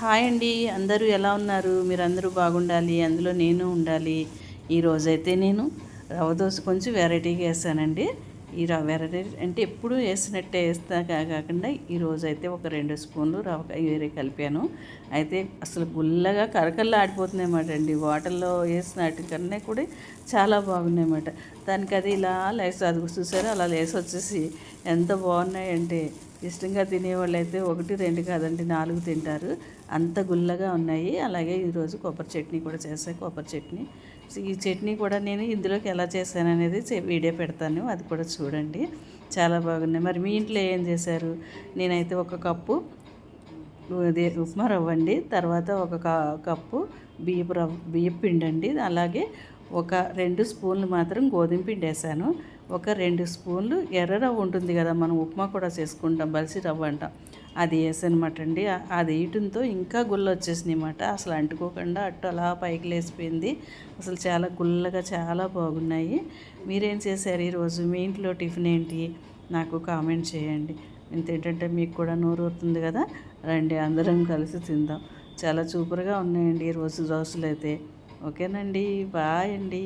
Hi అండి. అందరూ ఎలా ఉన్నారు? మీరు అందరూ బాగుండాలి. అందులో నేను ఉండాలి. ఈరోజైతే నేను రవ్వ దోశ కొంచెం వెరైటీగా వేసానండి. ఈ రవ్వ వెరైటీ అంటే ఎప్పుడు వేసినట్టే వేస్తా కాకుండా ఈరోజు అయితే ఒక రెండు స్పూన్లు రవ్వ వేరే కలిపాను. అయితే అసలు గుల్లగా కరకల్లా ఆడిపోతున్నాయి అన్నమాట అండి. వాటర్లో వేసిన కన్నా కూడా చాలా బాగున్నాయి అన్నమాట దానికి అది ఇలా లేసి అది చూసారు? అలా లేసి వచ్చేసి ఎంత బాగున్నాయంటే ఇష్టంగా తినేవాళ్ళు అయితే ఒకటి రెండు కాదండి నాలుగు తింటారు. అంత గుల్లగా ఉన్నాయి. అలాగే ఈరోజు కొబ్బరి చట్నీ కూడా చేశాను కొబ్బరి చట్నీ. సో ఈ చట్నీ కూడా నేను ఇందులోకి ఎలా చేశాను అనేది వీడియో పెడతాను. అది కూడా చూడండి. చాలా బాగున్నాయి. మరి మీ ఇంట్లో ఏం చేశారు? నేనైతే ఒక కప్పు ఉప్మా రవ్వ అండి తర్వాత ఒక కప్పు బియ్యపు రవ్వ బియ్యపు పిండి అండి అలాగే ఒక రెండు స్పూన్లు మాత్రం గోధుమ పిండి వేసాను. ఒక రెండు స్పూన్లు ఎర్ర రవ్వ ఉంటుంది కదా మనం ఉప్మా కూడా చేసుకుంటాం బలిసి రవ్వ అంటాం. అది వేసానమాట అండి. అది వేయటంతో ఇంకా గుల్ల వచ్చేసింది అనమాట అసలు అంటుకోకుండా అట్టు అలా పైకి లేసిపోయింది అసలు చాలా గుల్లగా చాలా బాగున్నాయి. మీరేం చేశారు ఈరోజు? మీ ఇంట్లో టిఫిన్ ఏంటి? నాకు కామెంట్ చేయండి. ఇంత ఏంటంటే మీకు కూడా నోరు అవుతుంది కదా? రండి అందరం కలిసి తిందాం. చాలా సూపర్గా ఉన్నాయండి రోజు దోశలు అయితే ఓకేనండి బాయ్ అండి.